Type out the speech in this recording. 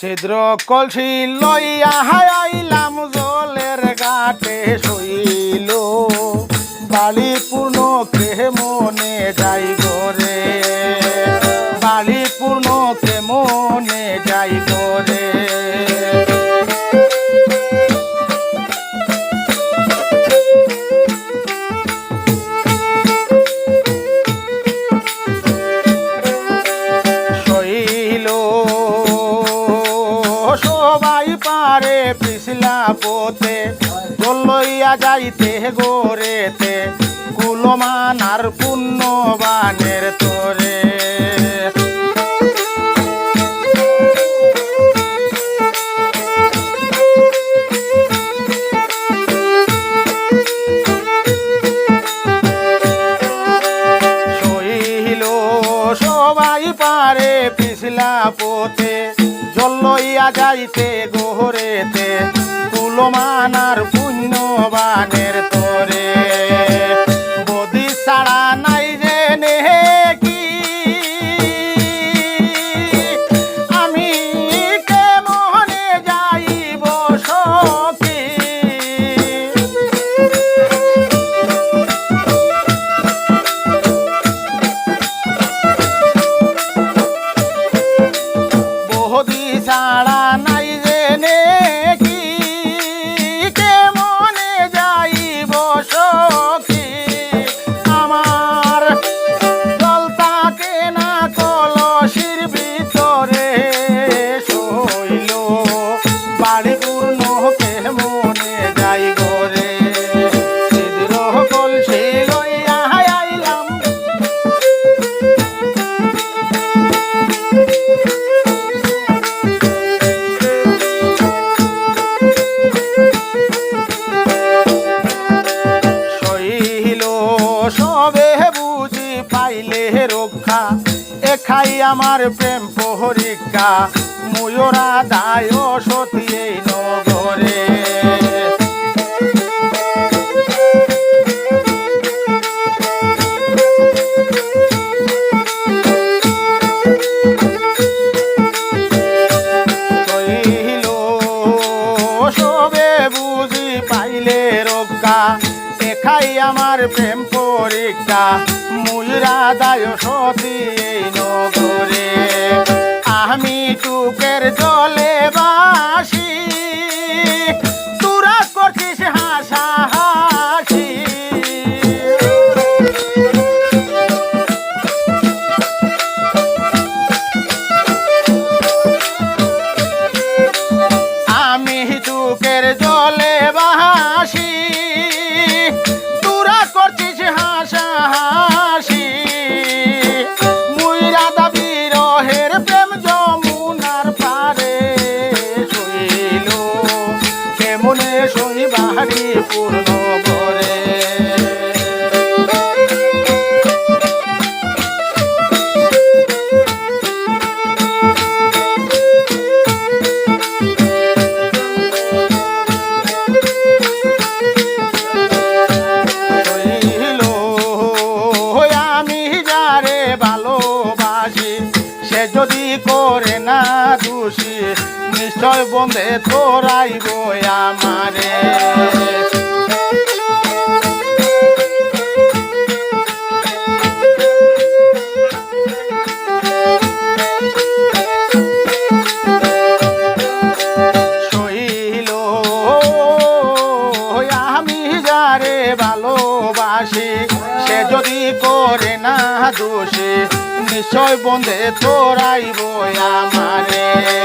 ছিদ্র কলসি লইয়া আইলাম জলের গাটে শইল। বালি পূর্ণ কে মনে যাই পোতে লইয়া যাইতে গোরেতে, কুলমানার পুণ্যবানের তোরে। সবাই পারে পিছলা পোতে জল লইয়া যাইতে গোহরেতে কুলমানার পুণ্যবানের সবে বুঝি পাইলে রক্ষা। এখাই আমার প্রেম পহরিকা ময়ূরা দায় সতী এই নগরে। রক্ষা। এখাই আমার প্রেম পরীক্ষা মূল দায় সতী নগরে। আমি টুকের জলে পূর্ণ করে যদি করে না দোষী নিশ্চয় বন্ধে তোরাইব আমারে। যারে ভালোবাসি সে যদি করে না দোষী নিশ্চয় বন্ধে তোরাই বই আমারে।